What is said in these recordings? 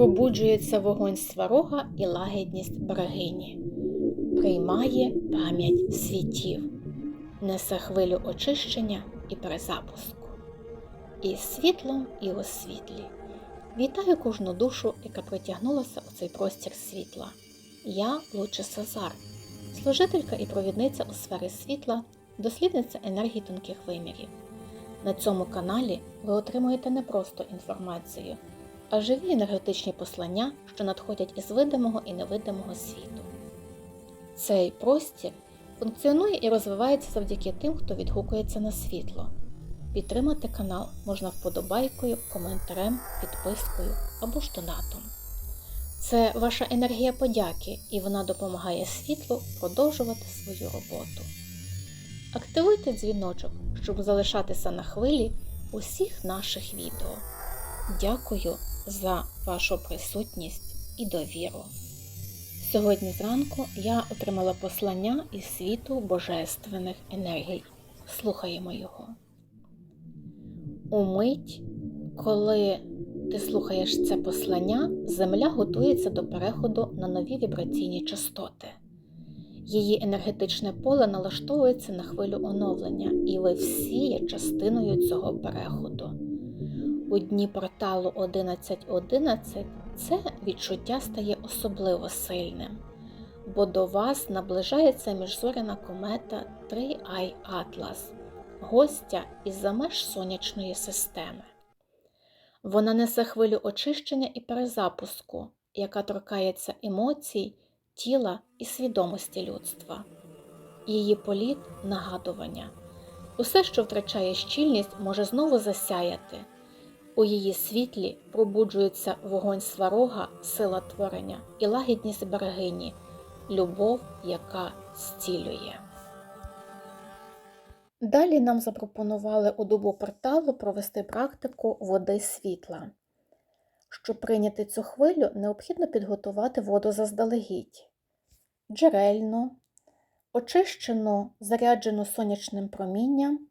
Пробуджується вогонь сварога і лагідність берегині, приймає пам'ять світів, несе хвилю очищення і перезапуску. І світлом, і у світлі. Вітаю кожну душу, яка притягнулася у цей простір світла. Я Луче Сазар, служителька і провідниця у сфері світла, дослідниця енергії тонких вимірів. На цьому каналі ви отримуєте не просто інформацію, а живі енергетичні послання, що надходять із видимого і невидимого світу. Цей простір функціонує і розвивається завдяки тим, хто відгукується на світло. Підтримати канал можна вподобайкою, коментарем, підпискою або ж донатом. Це ваша енергія подяки, і вона допомагає світлу продовжувати свою роботу. Активуйте дзвіночок, щоб залишатися на хвилі усіх наших відео. Дякую за вашу присутність і довіру. Сьогодні зранку я отримала послання із світу божественних енергій. Слухаємо його. Умить, коли ти слухаєш це послання, Земля готується до переходу на нові вібраційні частоти. Її енергетичне поле налаштовується на хвилю оновлення, і ви всі є частиною цього переходу. У дні порталу 11.11 це відчуття стає особливо сильним, бо до вас наближається міжзоряна комета 3i Atlas, гостя із-за меж сонячної системи. Вона несе хвилю очищення і перезапуску, яка торкається емоцій, тіла і свідомості людства. Її політ нагадування. Усе, що втрачає щільність, може знову засяяти. У її світлі пробуджується вогонь сварога, сила творення і лагідність берегині, любов, яка зцілює. Далі нам запропонували у добу порталу провести практику води світла. Щоб прийняти цю хвилю, необхідно підготувати воду заздалегідь, джерельну, очищену, заряджену сонячним промінням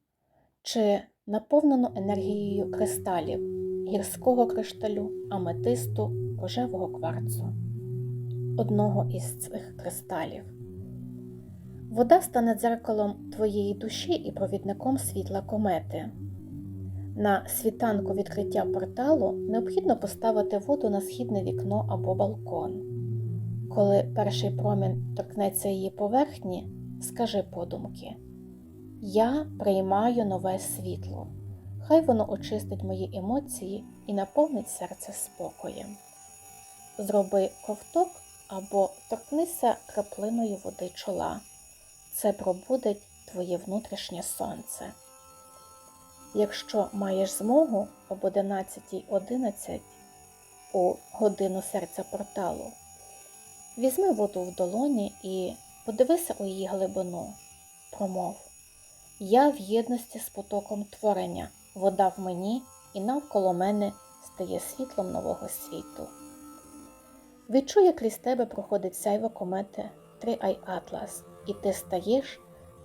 чи наповнену енергією кристалів, гірського кришталю, аметисту, рожевого кварцу, одного із цих кристалів. Вода стане дзеркалом твоєї душі і провідником світла комети. На світанку відкриття порталу необхідно поставити воду на східне вікно або балкон. Коли перший промінь торкнеться її поверхні, скажи подумки: Я приймаю нове світло. Хай воно очистить мої емоції і наповнить серце спокоєм. Зроби ковток або торкнися краплиною води чола. Це пробудить твоє внутрішнє сонце. Якщо маєш змогу об 11.11 .11 у годину серця порталу, візьми воду в долоні і подивися у її глибину, промов. Я в єдності з потоком творення, вода в мені і навколо мене стає світлом нового світу. Відчуй, як крізь тебе проходить сяйво комети 3i Atlas, і ти стаєш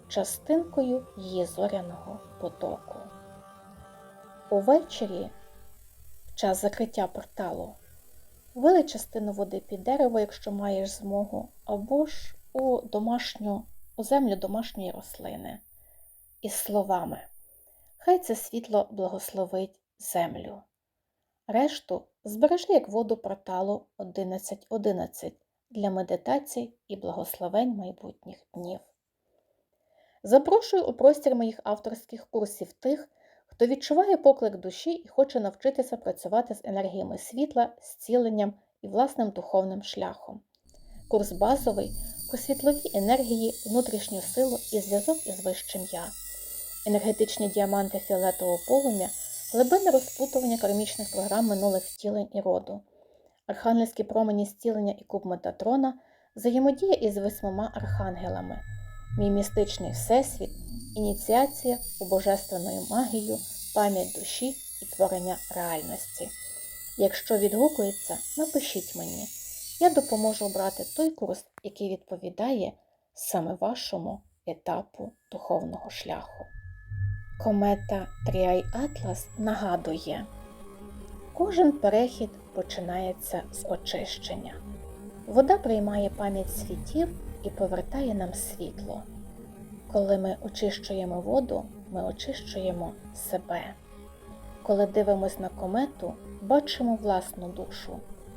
частинкою її зоряного потоку. Увечері, в час закриття порталу, вилий частину води під дерево, якщо маєш змогу, або ж у домашню, у землю домашньої рослини, із словами Хай це світло благословить землю. Решту збережи як воду порталу 11.11 .11 для медитацій і благословень майбутніх днів. Запрошую у простір моїх авторських курсів тих, хто відчуває поклик душі і хоче навчитися працювати з енергіями світла, зціленням і власним духовним шляхом. Курс базовий про світлові енергії, внутрішню силу і зв'язок із вищим я, енергетичні діаманти фіолетового полум'я, глибинне розпутування кармічних програм минулих втілень і роду, архангельські промені зцілення і куб Метатрона, взаємодія із восьмома архангелами, мій містичний всесвіт, ініціація у божественною магію, пам'ять душі і творення реальності. Якщо відгукується, напишіть мені. Я допоможу обрати той курс, який відповідає саме вашому етапу духовного шляху. Комета Тріай Атлас нагадує, кожен перехід починається з очищення. Вода приймає пам'ять світів і повертає нам світло. Коли ми очищуємо воду, ми очищуємо себе. Коли дивимось на комету, бачимо власну душу,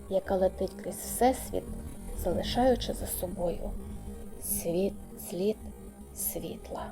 яка летить крізь Всесвіт, залишаючи за собою світ, слід світла.